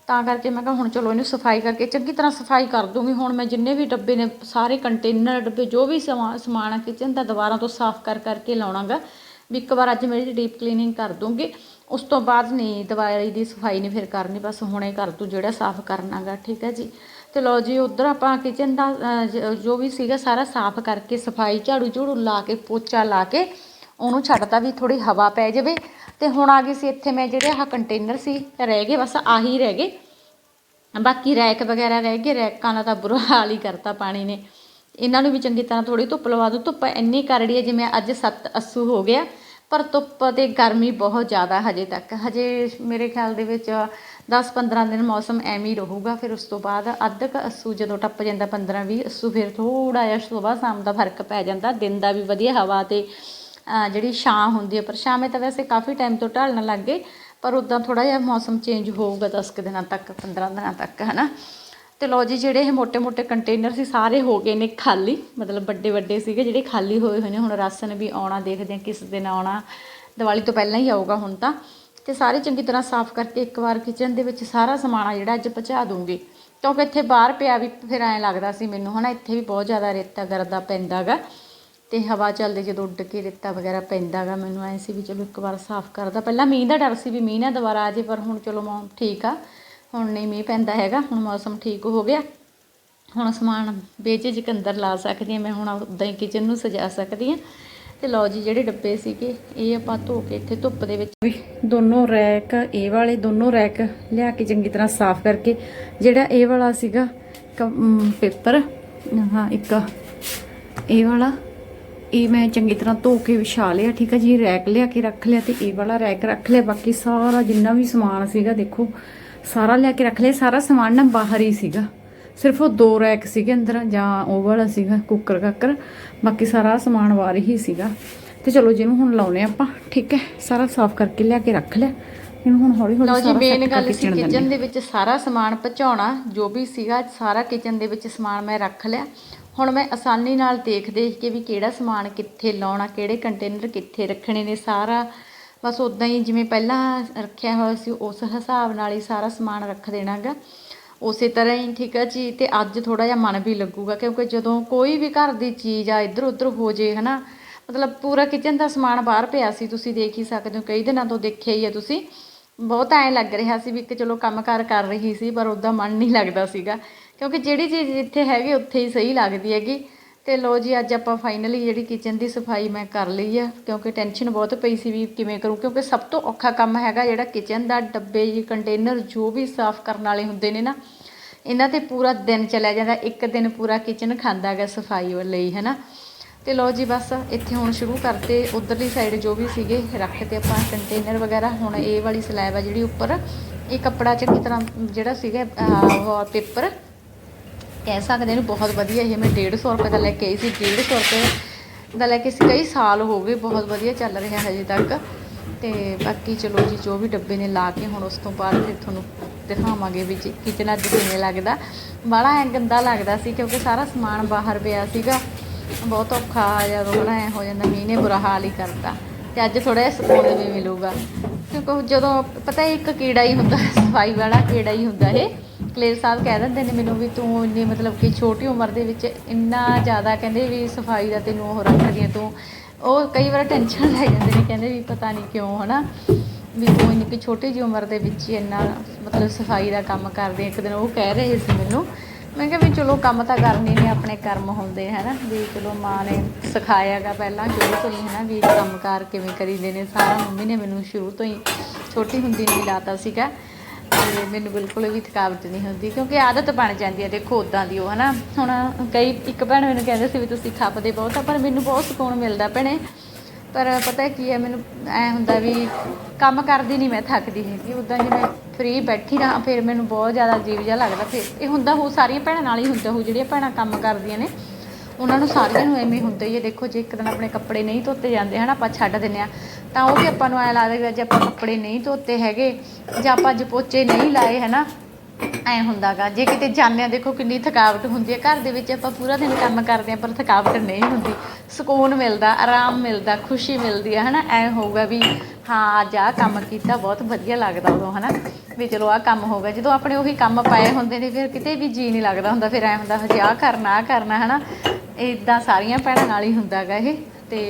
ਤਾਂ ਕਰਕੇ ਮੈਂ ਕਿਹਾ ਹੁਣ ਚਲੋ ਇਹਨੂੰ ਸਫ਼ਾਈ ਕਰਕੇ ਚੰਗੀ ਤਰ੍ਹਾਂ ਸਫ਼ਾਈ ਕਰ ਦੂੰਗੀ। ਹੁਣ ਮੈਂ ਜਿੰਨੇ ਵੀ ਡੱਬੇ ਨੇ, ਸਾਰੇ ਕੰਟੇਨਰ ਡੱਬੇ, ਜੋ ਵੀ ਸਮਾ- ਸਮਾਨ ਆ, ਕਿਚਨ ਦਾ ਦੁਬਾਰਾ ਤੋਂ ਸਾਫ਼ ਕਰ ਕਰਕੇ ਲਾਉਣਾਗਾ ਵੀ ਇੱਕ ਵਾਰ ਅੱਜ ਮੇਰੀ ਡੀਪ ਕਲੀਨਿੰਗ ਕਰ ਦੂੰਗੀ ਉਸ ਤੋਂ ਬਾਅਦ ਨਹੀਂ ਦਵਾਈ ਦੀ ਸਫ਼ਾਈ ਨਹੀਂ ਫਿਰ ਕਰਨੀ, ਬਸ ਹੁਣੇ ਕਰ ਤੂੰ ਜਿਹੜਾ ਸਾਫ਼ ਕਰਨਾਗਾ, ਠੀਕ ਹੈ ਜੀ। ਤੇ ਲਓ ਜੀ, ਉਧਰ ਆਪਾਂ ਕਿਚਨ ਦਾ ਜੋ ਵੀ ਸੀਗਾ ਸਾਰਾ ਸਾਫ਼ ਕਰਕੇ, ਸਫ਼ਾਈ ਝਾੜੂ ਝੂੜੂ ਲਾ ਕੇ, ਪੋਚਾ ਲਾ ਕੇ, ਉਹਨੂੰ ਛੱਡਤਾ ਵੀ ਥੋੜੀ ਹਵਾ ਪੈ ਜਾਵੇ। ਤੇ ਹੁਣ ਆ ਗਈ ਸੀ ਇੱਥੇ ਮੈਂ ਜਿਹੜੇ ਆਹ ਕੰਟੇਨਰ ਸੀ, ਰਹਿ ਗਏ, ਬਸ ਆਹੀ ਰਹਿ ਗਏ। ਬਾਕੀ ਰੈਕ ਵਗੈਰਾ ਰਹਿ ਗਏ, ਰੈਕਾਂ ਦਾ ਤਾਂ ਬੁਰਾ ਹਾਲ ਹੀ ਕਰਤਾ ਪਾਣੀ ਨੇ। ਇਹਨਾਂ ਨੂੰ ਵੀ ਚੰਗੀ ਤਰ੍ਹਾਂ ਥੋੜੀ ਧੁੱਪ ਲਵਾ ਦੂ ਧੁੱਪ ਇੰਨੀ ਕਰੜੀ ਹੈ, ਜਿਵੇਂ ਅੱਜ 7 ਅੱਸੂ ਹੋ ਗਿਆ, ਪਰ ਧੁੱਪ ਤੇ ਗਰਮੀ ਬਹੁਤ ਜ਼ਿਆਦਾ ਹਜੇ ਤੱਕ। ਹਜੇ ਮੇਰੇ ਖਿਆਲ ਦੇ ਵਿੱਚ 10-15 ਦਿਨ ਮੌਸਮ ਐਵੇਂ ਹੀ ਰਹੂਗਾ, ਫਿਰ ਉਸ ਤੋਂ ਬਾਅਦ ਅੱਧ ਕੁ ਅੱਸੂ ਜਦੋਂ ਟੱਪ ਜਾਂਦਾ 15-20 ਅੱਸੂ, ਫਿਰ ਥੋੜਾ ਜਿਹਾ ਸੁਬਾਹ ਸ਼ਾਮ ਦਾ ਫ਼ਰਕ ਪੈ ਜਾਂਦਾ, ਦਿਨ ਦਾ ਵੀ ਵਧੀਆ ਹਵਾ ਤੇ ਜਿਹੜੀ ਛਾਂ ਹੁੰਦੀ ਹੈ, ਪਰ ਸ਼ਾਮੇ ਤਾਂ ਵੈਸੇ ਕਾਫੀ ਟਾਈਮ ਤੋਂ ਢਲਣ ਲੱਗ ਗਏ ਪਰ ਉਦਾਂ ਥੋੜਾ ਜਿਹਾ ਮੌਸਮ ਚੇਂਜ ਹੋਊਗਾ 10 ਕੁ ਦਿਨਾਂ ਤੱਕ 15 ਦਿਨਾਂ ਤੱਕ, ਹਨਾ? ਤੇ ਲੋ ਜੀ, ਜਿਹੜੇ ਇਹ ਮੋٹے-ਮੋٹے ਕੰਟੇਨਰ ਸੀ, ਸਾਰੇ ਹੋ ਗਏ ਨੇ ਖਾਲੀ। ਮਤਲਬ ਵੱਡੇ-ਵੱਡੇ ਸੀਗੇ, ਜਿਹੜੇ ਖਾਲੀ ਹੋਏ ਹੋਏ ਨੇ। ਹੁਣ ਰਾਸ਼ਨ ਵੀ ਆਉਣਾ, ਦੇਖਦੇ ਆ ਕਿਸ ਦਿਨ ਆਉਣਾ। ਦੀਵਾਲੀ ਤੋਂ ਪਹਿਲਾਂ ਹੀ ਆਊਗਾ ਹੁਣ ਤਾਂ। ਤੇ ਸਾਰੇ ਚੰਗੀ ਤਰ੍ਹਾਂ ਸਾਫ਼ ਕਰਕੇ ਇੱਕ ਵਾਰ ਕਿਚਨ ਦੇ ਵਿੱਚ ਸਾਰਾ ਸਮਾਨ ਆ ਜਿਹੜਾ ਅੱਜ ਪਹੁੰਚਾ ਦੂੰਗੀ। ਕਿਉਂਕਿ ਇੱਥੇ ਬਾਹਰ ਪਿਆ ਵੀ ਫਿਰ ਐਂ ਲੱਗਦਾ ਸੀ ਮੈਨੂੰ, ਹਨਾ, ਇੱਥੇ ਵੀ ਬਹੁਤ ਜ਼ਿਆਦਾ ਰੇਤਾ ਗਰਦਾ ਪੈਂਦਾਗਾ। ਤੇ ਹਵਾ ਚੱਲਦੇ ਜਦੋਂ ਉੱਡ ਕੇ ਰੇਤਾ ਵਗੈਰਾ ਪੈਂਦਾਗਾ, ਮੈਨੂੰ ਐਂ ਸੀ ਵੀ ਚਲੋ ਇੱਕ ਵਾਰ ਸਾਫ਼ ਕਰਦਾ। ਪਹਿਲਾਂ ਮੀਂਹ ਦਾ ਡਰ ਸੀ ਵੀ ਮੀਂਹ ਨਾ ਦੁਬਾਰਾ ਆ ਜੇ ਪਰ ਹੁਣ ਚਲੋ ਮੌਮ ਠੀਕ ਆ। ਹੁਣ ਨਹੀਂ ਮੀਂਹ ਪੈਂਦਾ ਹੈਗਾ, ਹੁਣ ਮੌਸਮ ਠੀਕ ਹੋ ਗਿਆ। ਹੁਣ ਸਮਾਨ ਬੇਝਿਜਕ ਅੰਦਰ ਲਾ ਸਕਦੀ ਹਾਂ, ਮੈਂ ਹੁਣ ਉਦਾਂ ਹੀ ਕਿਚਨ ਨੂੰ ਸਜਾ ਸਕਦੀ ਹਾਂ। ਤੇ ਲਓ ਜੀ, ਜਿਹੜੇ ਡੱਬੇ ਸੀਗੇ, ਇਹ ਆਪਾਂ ਧੋ ਕੇ ਇੱਥੇ ਧੁੱਪ ਦੇ ਵਿੱਚ ਵੀ ਦੋਨੋਂ ਰੈਕ, ਇਹ ਵਾਲੇ ਦੋਨੋਂ ਰੈਕ ਲਿਆ ਕੇ ਚੰਗੀ ਤਰ੍ਹਾਂ ਸਾਫ਼ ਕਰਕੇ, ਜਿਹੜਾ ਇਹ ਵਾਲਾ ਸੀਗਾ ਪੇਪਰ, ਹਾਂ, ਇੱਕ, ਇਹ ਵਾਲਾ, ਇਹ ਮੈਂ ਚੰਗੀ ਤਰ੍ਹਾਂ ਧੋ ਕੇ ਵਿਛਾ ਲਿਆ, ਠੀਕ ਹੈ ਜੀ, ਰੈਕ ਲਿਆ ਕੇ ਰੱਖ ਲਿਆ ਤੇ ਇਹ ਵਾਲਾ ਰੈਕ ਰੱਖ ਲਿਆ, ਬਾਕੀ ਸਾਰਾ ਜਿੰਨਾ ਵੀ ਸਮਾਨ ਸੀਗਾ, ਦੇਖੋ ਸਾਰਾ ਲਿਆ ਕੇ ਰੱਖ ਲਿਆ ਸਾਰਾ ਸਮਾਨ ਨਾ ਬਾਹਰ ਹੀ ਸੀਗਾ। ਸਿਰਫ ਉਹ ਦੋ ਰੈਕ ਸੀਗੇ ਅੰਦਰ ਜਾਂ ਉਹ ਵਾਲਾ ਸੀਗਾ ਕੁੱਕਰ ਕਾਕਰ। ਬਾਕੀ ਸਾਰਾ ਸਮਾਨ ਬਾਹਰ ਹੀ ਸੀਗਾ। ਤੇ ਚਲੋ ਜਿਹਨੂੰ ਹੁਣ ਲਾਉਨੇ ਆਪਾਂ ਠੀਕ ਹੈ? ਸਾਰਾ ਸਾਫ਼ ਕਰਕੇ ਲਿਆ ਕੇ ਰੱਖ ਲਿਆ। ਇਹਨੂੰ ਹੁਣ ਹੌਲੀ ਹੌਲੀ ਸਾਰਾ ਮੇਨ ਗੱਲ ਸੀ ਕਿਚਨ ਦੇ ਵਿੱਚ ਸਾਰਾ ਸਮਾਨ ਪਹੁੰਚਾਉਣਾ ਜੋ ਵੀ ਸੀਗਾ ਸਾਰਾ ਕਿਚਨ ਦੇ ਵਿੱਚ ਸਮਾਨ ਮੈਂ ਰੱਖ ਲਿਆ। ਹੁਣ ਮੈਂ ਆਸਾਨੀ ਨਾਲ ਦੇਖ ਦੇਖ ਕੇ ਵੀ ਕਿਹੜਾ ਸਮਾਨ ਕਿੱਥੇ ਲਾਉਣਾ ਕਿਹੜੇ ਕੰਟੇਨਰ ਕਿੱਥੇ ਰੱਖਣੇ ਨੇ ਸਾਰਾ ਬਸ ਉਦਾਂ ਹੀ ਜਿਵੇਂ ਪਹਿਲਾਂ ਰੱਖਿਆ ਹੋਇਆ ਸੀ, ਉਸ ਹਿਸਾਬ ਨਾਲ ਹੀ ਸਾਰਾ ਸਮਾਨ ਰੱਖ ਦੇਣਾ ਗਾ ਉਸੇ ਤਰ੍ਹਾਂ ਹੀ, ਠੀਕ ਹੈ ਜੀ, ਤੇ ਅੱਜ ਥੋੜਾ ਜਿਹਾ ਮਨ ਵੀ ਲੱਗੂਗਾ, ਕਿਉਂਕਿ ਜਦੋਂ ਕੋਈ ਵੀ ਘਰ ਦੀ ਚੀਜ਼ ਆ ਇੱਧਰ ਉੱਧਰ ਹੋ ਜੇ, ਹਨਾ, ਮਤਲਬ ਪੂਰਾ ਕਿਚਨ ਦਾ ਸਮਾਨ ਬਾਹਰ ਪਿਆ ਸੀ, ਤੁਸੀਂ ਦੇਖ ਹੀ ਸਕਦੇ ਹੋ, ਕਈ ਦਿਨਾਂ ਤੋਂ ਦੇਖਿਆ ਹੀ ਆ ਤੁਸੀਂ। ਬਹੁਤ ਐਂ ਲੱਗ ਰਿਹਾ ਸੀ ਵੀ ਕਿ ਚਲੋ ਕੰਮਕਾਰ ਕਰ ਰਹੀ ਸੀ, ਪਰ ਉਹਦਾ ਮਨ ਨਹੀਂ ਲੱਗਦਾ ਸੀਗਾ। ਕਿਉਂਕਿ ਜਿਹੜੀ ਚੀਜ਼ ਜਿੱਥੇ ਹੈਗੀ, ਉੱਥੇ ਹੀ ਸਹੀ ਲੱਗਦੀ ਹੈਗੀ। ਤੇ ਲੋ ਜੀ, ਅੱਜ ਆਪਾਂ ਫਾਈਨਲੀ ਜਿਹੜੀ ਕਿਚਨ ਦੀ ਸਫ਼ਾਈ ਮੈਂ ਕਰ ਲਈ ਆ, ਕਿਉਂਕਿ ਟੈਨਸ਼ਨ ਬਹੁਤ ਪਈ ਸੀ ਵੀ ਕਿਵੇਂ ਕਰੂੰ, ਕਿਉਂਕਿ ਸਭ ਤੋਂ ਔਖਾ ਕੰਮ ਹੈਗਾ ਜਿਹੜਾ ਕਿਚਨ ਦਾ, ਡੱਬੇ ਜੀ ਕੰਟੇਨਰ ਜੋ ਵੀ ਸਾਫ਼ ਕਰਨ ਵਾਲੇ ਹੁੰਦੇ ਨੇ ਨਾ, ਇਹਨਾਂ ਤੇ ਪੂਰਾ ਦਿਨ ਚਲਿਆ ਜਾਂਦਾ, ਇੱਕ ਦਿਨ ਪੂਰਾ ਕਿਚਨ ਖਾਂਦਾ ਹੈਗਾ ਸਫ਼ਾਈ ਲਈ ਹੈ ਨਾ ਤੇ ਲੋ ਜੀ, ਬਸ ਇੱਥੇ ਹੁਣ ਸ਼ੁਰੂ ਕਰਤੇ, ਉਧਰਲੀ ਸਾਈਡ ਜੋ ਵੀ ਸੀਗੇ ਰੱਖਤੇ ਆਪਾਂ ਕੰਟੇਨਰ ਵਗੈਰਾ, ਹੁਣ ਇਹ ਵਾਲੀ ਸਲੈਬ ਆ ਜਿਹੜੀ ਉੱਪਰ, ਇਹ ਕੱਪੜਾ ਚੰਗੀ ਤਰ੍ਹਾਂ ਜਿਹੜਾ ਸੀਗਾ ਵਾਲਪੇਪਰ ਕਹਿ ਸਕਦੇ ਇਹਨੂੰ ਬਹੁਤ ਵਧੀਆ, ਇਹ ਮੈਂ 150 ਰੁਪਏ ਦਾ ਲੈ ਕੇ ਆਈ ਸੀ 150 ਰੁਪਏ ਦਾ ਲੈ ਕੇ ਸੀ, ਕਈ ਸਾਲ ਹੋ ਗਏ, ਬਹੁਤ ਵਧੀਆ ਚੱਲ ਰਿਹਾ ਹਜੇ ਤੱਕ। ਤੇ ਬਾਕੀ ਚਲੋ ਜੀ, ਜੋ ਵੀ ਡੱਬੇ ਨੇ ਲਾ ਕੇ ਹੁਣ ਉਸ ਤੋਂ ਬਾਅਦ ਫਿਰ ਤੁਹਾਨੂੰ ਦਿਖਾਵਾਂਗੇ ਵੀ ਕਿਚਨ ਅੱਜ ਕਿਵੇਂ ਲੱਗਦਾ। ਬੜਾ ਐ ਗੰਦਾ ਲੱਗਦਾ ਸੀ ਕਿਉਂਕਿ ਸਾਰਾ ਸਮਾਨ ਬਾਹਰ ਪਿਆ ਸੀਗਾ। ਬਹੁਤ ਔਖਾ ਜਦੋਂ ਹਨਾ ਐ ਹੋ ਜਾਂਦਾ, ਮੀਂਹ ਨੇ ਬੁਰਾ ਹਾਲ ਹੀ ਕਰਤਾ। ਤੇ ਅੱਜ ਥੋੜਾ ਜਿਹਾ ਸਕੂਨ ਵੀ ਮਿਲੂਗਾ। ਕਿਉਂਕਿ ਜਦੋਂ ਪਤਾ ਇੱਕ ਕੀੜਾ ਹੀ ਹੁੰਦਾ, ਸਫ਼ਾਈ ਵਾਲਾ ਕੀੜਾ ਹੀ ਹੁੰਦਾ ਇਹ। ਕਲੇਰ ਸਾਹਿਬ ਕਹਿ ਦਿੰਦੇ ਨੇ ਮੈਨੂੰ ਵੀ ਤੂੰ ਇੰਨੀ ਮਤਲਬ ਕਿ ਛੋਟੀ ਉਮਰ ਦੇ ਵਿੱਚ ਇੰਨਾ ਜ਼ਿਆਦਾ ਕਹਿੰਦੇ ਵੀ ਸਫ਼ਾਈ ਦਾ ਤੈਨੂੰ ਉਹ ਰੱਖਦੀ ਹੈ ਤੂੰ। ਉਹ ਕਈ ਵਾਰ ਟੈਨਸ਼ਨ ਲੈ ਜਾਂਦੇ ਨੇ, ਕਹਿੰਦੇ ਵੀ ਪਤਾ ਨਹੀਂ ਕਿਉਂ, ਹਨਾ? ਵੀ ਤੂੰ ਇੰਨੀ ਕਿ ਛੋਟੀ ਜਿਹੀ ਉਮਰ ਦੇ ਵਿੱਚ ਹੀ ਇੰਨਾ ਮਤਲਬ ਸਫ਼ਾਈ ਦਾ ਕੰਮ ਕਰਦੀ ਇੱਕ ਦਿਨ ਉਹ ਕਹਿ ਰਹੇ ਸੀ ਮੈਨੂੰ। ਮੈਂ ਕਿਹਾ ਵੀ ਚਲੋ ਕੰਮ ਤਾਂ ਕਰਨੇ ਨੇ, ਆਪਣੇ ਕਰਮ ਹੁੰਦੇ ਹੈ ਨਾ ਵੀ ਚਲੋ ਮਾਂ ਨੇ ਸਿਖਾਇਆਗਾ ਪਹਿਲਾਂ ਸ਼ੁਰੂ ਤੋਂ ਹੀ ਹੈ ਨਾ ਵੀ ਕੰਮਕਾਰ ਕਿਵੇਂ ਕਰੀਦੇ ਨੇ? ਸਾਰਾ ਮੰਮੀ ਨੇ ਮੈਨੂੰ ਸ਼ੁਰੂ ਤੋਂ ਹੀ ਛੋਟੀ ਹੁੰਦੀ ਨਹੀਂ ਲਾਤਾ ਸੀਗਾ। ਤੇ ਮੈਨੂੰ ਬਿਲਕੁਲ ਵੀ ਥਕਾਵਟ ਨਹੀਂ ਹੁੰਦੀ, ਕਿਉਂਕਿ ਆਦਤ ਬਣ ਜਾਂਦੀ ਹੈ, ਦੇਖੋ ਉਦਾਂ ਦੀ ਉਹ, ਹਨਾ? ਹੁਣ ਕਈ, ਇੱਕ ਭੈਣ ਮੈਨੂੰ ਕਹਿੰਦੇ ਸੀ ਵੀ ਤੁਸੀਂ ਖੱਪਦੇ ਬਹੁਤ ਆ, ਪਰ ਮੈਨੂੰ ਬਹੁਤ ਸਕੂਨ ਮਿਲਦਾ ਭੈਣੇ। ਪਰ ਪਤਾ ਕੀ ਹੈ, ਮੈਨੂੰ ਐ ਹੁੰਦਾ ਵੀ ਕੰਮ ਕਰਦੀ ਨਹੀਂ ਮੈਂ, ਥੱਕਦੀ ਹੈਗੀ। ਉਦਾਂ ਜਿਵੇਂ ਫ੍ਰੀ ਬੈਠੀ ਰਹਾਂ, ਫਿਰ ਮੈਨੂੰ ਬਹੁਤ ਜ਼ਿਆਦਾ ਅਜੀਬ ਜਿਹਾ ਲੱਗਦਾ। ਫਿਰ ਇਹ ਹੁੰਦਾ ਹੋ, ਸਾਰੀਆਂ ਭੈਣਾਂ ਨਾਲ ਹੀ ਹੁੰਦਾ ਹੋ, ਜਿਹੜੀਆਂ ਭੈਣਾਂ ਕੰਮ ਕਰਦੀਆਂ ਨੇ, ਉਹਨਾਂ ਨੂੰ ਸਾਰਿਆਂ ਨੂੰ ਐਵੇਂ ਹੁੰਦਾ ਹੀ ਹੈ, ਦੇਖੋ, ਜੇ ਇੱਕ ਦਿਨ ਆਪਣੇ ਕੱਪੜੇ ਨਹੀਂ ਧੋਤੇ ਜਾਂਦੇ, ਹਨ, ਆਪਾਂ ਛੱਡ ਦਿੰਦੇ ਆ ਤਾਂ ਉਹ ਵੀ ਆਪਾਂ ਨੂੰ ਐ ਲੱਗਦਾ ਵੀ ਅੱਜ ਆਪਾਂ ਕੱਪੜੇ ਨਹੀਂ ਧੋਤੇ ਹੈਗੇ ਜਾਂ ਆਪਾਂ ਅੱਜ ਪੋਚੇ ਨਹੀਂ ਲਾਏ ਹੈ ਨਾ ਐ ਹੁੰਦਾਗਾ। ਜੇ ਕਿਤੇ ਜਾਂਦੇ ਆ, ਦੇਖੋ ਕਿੰਨੀ ਥਕਾਵਟ ਹੁੰਦੀ ਹੈ ਘਰ ਦੇ ਵਿੱਚ ਆਪਾਂ ਪੂਰਾ ਦਿਨ ਕੰਮ ਕਰਦੇ ਆ, ਪਰ ਥਕਾਵਟ ਨਹੀਂ ਹੁੰਦੀ। ਸਕੂਨ ਮਿਲਦਾ, ਆਰਾਮ ਮਿਲਦਾ, ਖੁਸ਼ੀ ਮਿਲਦੀ ਹੈ ਹਨਾ? ਐ ਹੋਊਗਾ ਵੀ, ਹਾਂ, ਅੱਜ ਆਹ ਕੰਮ ਕੀਤਾ, ਬਹੁਤ ਵਧੀਆ ਲੱਗਦਾ ਉਦੋਂ, ਹਨਾ? ਵੀ ਚਲੋ, ਆਹ ਕੰਮ ਹੋ ਗਿਆ। ਜਦੋਂ ਆਪਣੇ ਉਹੀ ਕੰਮ ਪਾਏ ਹੁੰਦੇ ਨੇ, ਫਿਰ ਕਿਤੇ ਵੀ ਜੀ ਨਹੀਂ ਲੱਗਦਾ ਹੁੰਦਾ। ਫਿਰ ਐ ਹੁੰਦਾ, ਹਜੇ ਆਹ ਕਰਨਾ ਆਹ ਕਰਨਾ, ਹਨਾ? ਇਦਾਂ ਸਾਰੀਆਂ ਭੈਣਾਂ ਨਾਲ ਹੀ ਹੁੰਦਾਗਾ ਇਹ। ਤੇ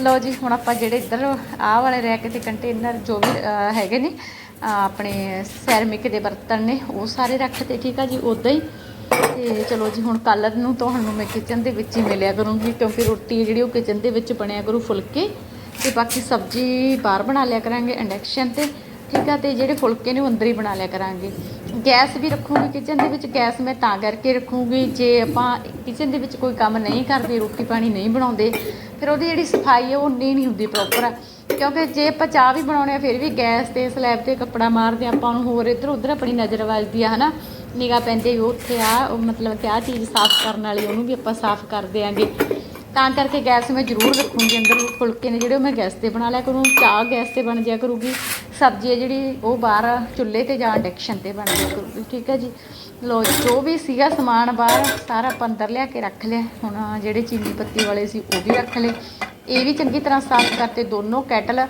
ਲਓ ਜੀ, ਹੁਣ ਆਪਾਂ ਜਿਹੜੇ ਇੱਧਰ ਆਹ ਵਾਲੇ ਰੈਕ ਤੇ ਕੰਟੇਨਰ ਜੋ ਵੀ ਹੈਗੇ ਨੇ ਆਪਣੇ ਸੈਰਮਿਕ ਦੇ ਬਰਤਨ ਨੇ, ਉਹ ਸਾਰੇ ਰੱਖਤੇ ਠੀਕ ਆ ਜੀ ਉਦਾਂ ਹੀ। ਤੇ ਚਲੋ ਜੀ, ਹੁਣ ਕੱਲ੍ਹ ਨੂੰ ਤੁਹਾਨੂੰ ਮੈਂ ਕਿਚਨ ਦੇ ਵਿੱਚ ਹੀ ਮਿਲਿਆ ਕਰੂੰਗੀ, ਕਿਉਂਕਿ ਰੋਟੀ ਜਿਹੜੀ ਉਹ ਕਿਚਨ ਦੇ ਵਿੱਚ ਬਣਿਆ ਕਰੂ ਫੁਲਕੇ। ਤੇ ਬਾਕੀ ਸਬਜ਼ੀ ਬਾਹਰ ਬਣਾ ਲਿਆ ਕਰਾਂਗੇ ਇੰਡਕਸ਼ਨ ਤੇ, ਠੀਕ ਆ, ਤੇ ਜਿਹੜੇ ਫੁਲਕੇ ਨੇ ਉਹ ਅੰਦਰ ਹੀ ਬਣਾ ਲਿਆ ਕਰਾਂਗੇ। ਗੈਸ ਵੀ ਰੱਖੂਗੀ ਕਿਚਨ ਦੇ ਵਿੱਚ ਗੈਸ ਮੈਂ ਤਾਂ ਕਰਕੇ ਰੱਖੂਗੀ ਜੇ ਆਪਾਂ ਕਿਚਨ ਦੇ ਵਿੱਚ ਕੋਈ ਕੰਮ ਨਹੀਂ ਕਰਦੇ ਰੋਟੀ ਪਾਣੀ ਨਹੀਂ ਬਣਾਉਂਦੇ ਫਿਰ ਉਹਦੀ ਜਿਹੜੀ ਸਫ਼ਾਈ ਹੈ ਉਹ ਨਹੀਂ ਨਹੀਂ ਹੁੰਦੀ ਪ੍ਰੋਪਰ ਕਿਉਂਕਿ ਜੇ ਆਪਾਂ ਚਾਹ ਵੀ ਬਣਾਉਣੇ ਆ ਫਿਰ ਵੀ ਗੈਸ ਤੇ ਸਲੈਬ ਤੇ ਕੱਪੜਾ ਮਾਰਦੇ ਆ, ਆਪਾਂ ਨੂੰ ਹੋਰ ਇੱਧਰ ਉੱਧਰ ਆਪਣੀ ਨਜ਼ਰ ਵੱਜਦੀ ਆ ਹਨਾ? ਨਿਗਾਹ ਪੈਂਦੇ ਉਹ ਉੱਥੇ ਆ ਮਤਲਬ ਕਿ ਆਹ ਚੀਜ਼ ਸਾਫ਼ ਕਰਨ ਵਾਲੀ ਉਹਨੂੰ ਵੀ ਆਪਾਂ ਸਾਫ਼ ਕਰ ਦਿਆਂਗੇ ਤਾਂ ਕਰਕੇ ਗੈਸ ਮੈਂ ਜ਼ਰੂਰ ਰੱਖੂੰਗੀ ਅੰਦਰ ਫੁਲਕੇ ਨੇ ਜਿਹੜੇ ਉਹ ਮੈਂ ਗੈਸ ਤੇ ਬਣਾ ਲਿਆ ਕਰੂੰ ਚਾਹ ਗੈਸ ਤੇ ਬਣ ਜਾਇਆ ਕਰੂਗੀ। ਸਬਜ਼ੀ ਹੈ ਜਿਹੜੀ, ਉਹ ਬਾਹਰ ਚੁੱਲ੍ਹੇ ਤੇ ਜਾਂ ਡੈਕਸ਼ਨ ਤੇ ਬਣ ਜਾਇਆ ਕਰੂਗੀ ਠੀਕ ਹੈ ਜੀ? ਲੋ ਜੋ ਵੀ ਸੀਗਾ ਸਮਾਨ ਬਾਹਰ, ਸਾਰਾ ਆਪਾਂ ਅੰਦਰ ਲਿਆ ਕੇ ਰੱਖ ਲਿਆ। ਹੁਣ ਜਿਹੜੇ ਚੀਨੀ ਪੱਤੀ ਵਾਲੇ ਸੀ, ਉਹ ਵੀ ਰੱਖ ਲਏ। ਇਹ ਵੀ ਚੰਗੀ ਤਰ੍ਹਾਂ ਸਾਫ਼ ਕਰਤੇ, ਦੋਨੋਂ ਕੈਟਲ,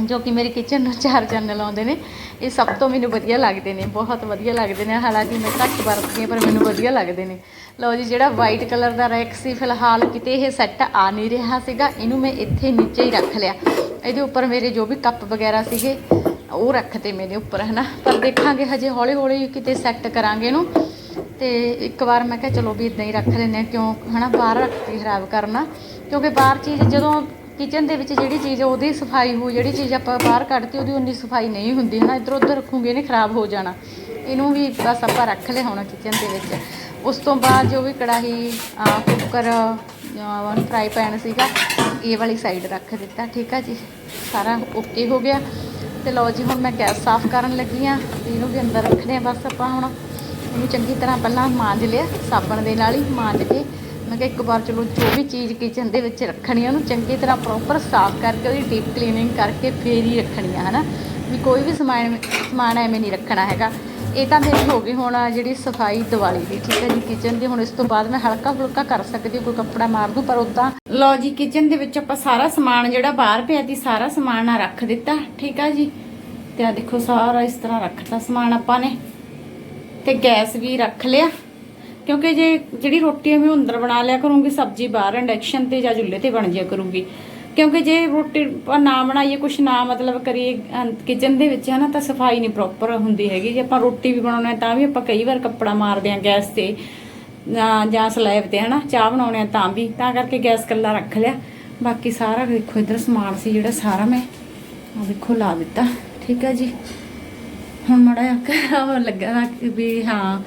ਜੋ ਕਿ ਮੇਰੇ ਕਿਚਨ ਨੂੰ ਚਾਰ ਚੈਨਲ ਆਉਂਦੇ ਨੇ। ਇਹ ਸਭ ਤੋਂ ਮੈਨੂੰ ਵਧੀਆ ਲੱਗਦੇ ਨੇ, ਬਹੁਤ ਵਧੀਆ ਲੱਗਦੇ ਨੇ। ਹਾਲਾਂਕਿ ਮੈਂ ਘੱਟ ਵਰਤਦੀ ਹਾਂ, ਪਰ ਮੈਨੂੰ ਵਧੀਆ ਲੱਗਦੇ ਨੇ। ਲਓ ਜੀ, ਜਿਹੜਾ ਵਾਈਟ ਕਲਰ ਦਾ ਰੈਕ ਸੀ, ਫਿਲਹਾਲ ਕਿਤੇ ਇਹ ਸੈੱਟ ਆ ਨਹੀਂ ਰਿਹਾ ਸੀਗਾ, ਇਹਨੂੰ ਮੈਂ ਇੱਥੇ ਨੀਚੇ ਹੀ ਰੱਖ ਲਿਆ। ਇਹਦੇ ਉੱਪਰ ਮੇਰੇ ਜੋ ਵੀ ਕੱਪ ਵਗੈਰਾ ਸੀਗੇ, ਉਹ ਰੱਖਤੇ ਮੇਰੇ ਉੱਪਰ, ਹਨਾ? ਪਰ ਦੇਖਾਂਗੇ, ਹਜੇ ਹੌਲੀ ਹੌਲੀ ਕਿਤੇ ਸੈੱਟ ਕਰਾਂਗੇ ਇਹਨੂੰ। ਤੇ ਇੱਕ ਵਾਰ ਮੈਂ ਕਿਹਾ, ਚਲੋ ਵੀ ਇਦਾਂ ਹੀ ਰੱਖ ਲੈਂਦੇ ਹਾਂ, ਕਿਉਂ, ਹਨਾ? ਬਾਹਰ ਰੱਖ ਕੇ ਖਰਾਬ ਕਰਨਾ। ਕਿਉਂਕਿ ਬਾਹਰ ਚੀਜ਼, ਜਦੋਂ ਕਿਚਨ ਦੇ ਵਿੱਚ ਜਿਹੜੀ ਚੀਜ਼ ਉਹਦੀ ਸਫ਼ਾਈ ਹੋ, ਜਿਹੜੀ ਚੀਜ਼ ਆਪਾਂ ਬਾਹਰ ਕੱਢਤੀ, ਉਹਦੀ ਉਨੀ ਸਫ਼ਾਈ ਨਹੀਂ ਹੁੰਦੀ, ਹਨਾ? ਇੱਧਰ ਉੱਧਰ ਰੱਖੂਗੇ ਇਹਨੇ, ਖਰਾਬ ਹੋ ਜਾਣਾ। ਇਹਨੂੰ ਵੀ ਬਸ ਆਪਾਂ ਰੱਖ ਲਿਆ ਹੋਣਾ ਕਿਚਨ ਦੇ ਵਿੱਚ। ਉਸ ਤੋਂ ਬਾਅਦ ਜੋ ਵੀ ਕੜਾਹੀ ਕੁੱਕਰ ਵਨ ਫਰਾਈ ਪੈਨ ਸੀਗਾ, ਇਹ ਵਾਲੀ ਸਾਈਡ ਰੱਖ ਦਿੱਤਾ, ਠੀਕ ਆ ਜੀ? ਸਾਰਾ ਓਕੇ ਹੋ ਗਿਆ। ਤੇ ਲਓ ਜੀ, ਹੁਣ ਮੈਂ ਗੈਸ ਸਾਫ਼ ਕਰਨ ਲੱਗੀ ਆ ਇਹਨੂੰ ਵੀ ਅੰਦਰ ਰੱਖਦੇ ਆ ਬਸ ਆਪਾਂ ਹੁਣ। ਇਹਨੂੰ ਚੰਗੀ ਤਰ੍ਹਾਂ ਪਹਿਲਾਂ ਮਾਂਜ ਲਿਆ, ਸਾਬਣ ਦੇ ਨਾਲ ਹੀ ਮਾਂਜ ਕੇ। ਮੈਂ ਕਿਹਾ ਇੱਕ ਵਾਰ ਚਲੋ ਜੋ ਵੀ ਚੀਜ਼ ਕਿਚਨ ਦੇ ਵਿੱਚ ਰੱਖਣੀ ਆ, ਉਹਨੂੰ ਚੰਗੀ ਤਰ੍ਹਾਂ ਪ੍ਰੋਪਰ ਸਾਫ਼ ਕਰਕੇ ਉਹਦੀ ਡੀਪ ਕਲੀਨਿੰਗ ਕਰਕੇ ਫੇਰ ਹੀ ਰੱਖਣੀ ਆ, ਹਨਾ? ਵੀ ਕੋਈ ਵੀ ਸਮਾਨ ਸਮਾਨ ਐਵੇਂ ਨਹੀਂ ਰੱਖਣਾ ਹੈਗਾ। ਇਹ ਤਾਂ ਮੇਰੀ ਹੋ ਗਈ ਹੁਣ ਜਿਹੜੀ ਸਫ਼ਾਈ ਦੀਵਾਲੀ ਦੀ, ਠੀਕ ਹੈ ਜੀ ਕਿਚਨ ਦੀ। ਹੁਣ ਇਸ ਤੋਂ ਬਾਅਦ ਮੈਂ ਹਲਕਾ ਫੁਲਕਾ ਕਰ ਸਕਦੀ ਕੋਈ ਕੱਪੜਾ ਮਾਰ ਦੂੰ, ਪਰ ਉਦਾਂ ਲਓ ਜੀ ਕਿਚਨ ਦੇ ਵਿੱਚ ਆਪਾਂ ਸਾਰਾ ਸਮਾਨ ਜਿਹੜਾ ਬਾਹਰ ਪਿਆ ਸੀ, ਸਾਰਾ ਸਮਾਨ ਆ ਰੱਖ ਦਿੱਤਾ, ਠੀਕ ਆ ਜੀ। ਤੇ ਆ ਦੇਖੋ ਸਾਰਾ ਇਸ ਤਰ੍ਹਾਂ ਰੱਖਤਾ ਸਮਾਨ ਆਪਾਂ ਨੇ। ਤੇ ਗੈਸ ਵੀ ਰੱਖ ਲਿਆ, ਕਿਉਂਕਿ ਜੇ ਜਿਹੜੀ ਰੋਟੀ ਆ, ਮੈਂ ਅੰਦਰ ਬਣਾ ਲਿਆ ਕਰੂੰਗੀ, ਸਬਜ਼ੀ ਬਾਹਰ ਇੰਡਕਸ਼ਨ ਤੇ ਜਾਂ ਚੁੱਲ੍ਹੇ ਤੇ ਬਣ ਜਿਆ ਕਰੂੰਗੀ। ਕਿਉਂਕਿ ਜੇ ਰੋਟੀ ਆਪਾਂ ਨਾ ਬਣਾਈਏ, ਕੁਛ ਨਾ ਮਤਲਬ ਕਰੀਏ ਕਿਚਨ ਦੇ ਵਿੱਚ, ਹਨਾ, ਤਾਂ ਸਫ਼ਾਈ ਨਹੀਂ ਪ੍ਰੋਪਰ ਹੁੰਦੀ ਹੈਗੀ। ਜੇ ਆਪਾਂ ਰੋਟੀ ਵੀ ਬਣਾਉਣਾ ਤਾਂ ਵੀ ਆਪਾਂ ਕਈ ਵਾਰ ਕੱਪੜਾ ਮਾਰਦੇ ਆ ਗੈਸ ਤੇ ਜਾਂ- ਜਾਂ ਸਲੈਬ ਤੇ, ਹਨਾ, ਚਾਹ ਬਣਾਉਣੇ ਆ ਤਾਂ ਵੀ। ਤਾਂ ਕਰਕੇ ਗੈਸ ਕੱਲਾ ਰੱਖ ਲਿਆ। ਬਾਕੀ ਸਾਰਾ ਦੇਖੋ ਇਧਰ ਸਮਾਨ ਸੀ ਜਿਹੜਾ ਸਾਰਾ ਮੈਂ ਆ ਦੇਖੋ ਲਾ ਦਿੱਤਾ। ਠੀਕ ਹੈ ਜੀ? ਹੁਣ ਮੜਾ ਜਿਹਾ ਲੱਗਾ ਵੀ, ਹਾਂ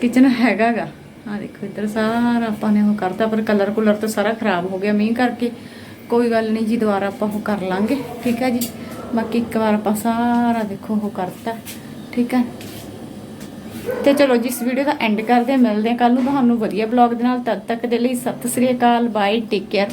ਕਿਚਨ ਹੈਗਾਗਾ। ਆ ਦੇਖੋ ਇੱਧਰ ਸਾਰਾ ਆਪਾਂ ਨੇ ਉਹ ਕਰਤਾ, ਪਰ ਕਲਰ ਕੁਲਰ ਤਾਂ ਸਾਰਾ ਖਰਾਬ ਹੋ ਗਿਆ ਮੀਂਹ ਕਰਕੇ। ਕੋਈ ਗੱਲ ਨਹੀਂ ਜੀ, ਦੁਬਾਰਾ ਆਪਾਂ ਉਹ ਕਰ ਲਾਂਗੇ, ਠੀਕ ਹੈ ਜੀ? ਬਾਕੀ ਇੱਕ ਵਾਰ ਆਪਾਂ ਸਾਰਾ ਦੇਖੋ ਉਹ ਕਰਤਾ, ਠੀਕ ਹੈ? ਤੇ ਚਲੋ ਜਿਸ ਵੀਡੀਓ ਦਾ ਐਂਡ ਕਰਦੇ ਹਾਂ, ਮਿਲਦੇ ਹਾਂ ਕੱਲ ਨੂੰ ਤੁਹਾਨੂੰ ਵਧੀਆ ਬਲੌਗ ਦੇ ਨਾਲ, ਤਦ ਤੱਕ ਦੇ ਲਈ ਸਤਿ ਸ੍ਰੀ ਅਕਾਲ ਬਾਏ ਟੇਕ ਕੇਅਰ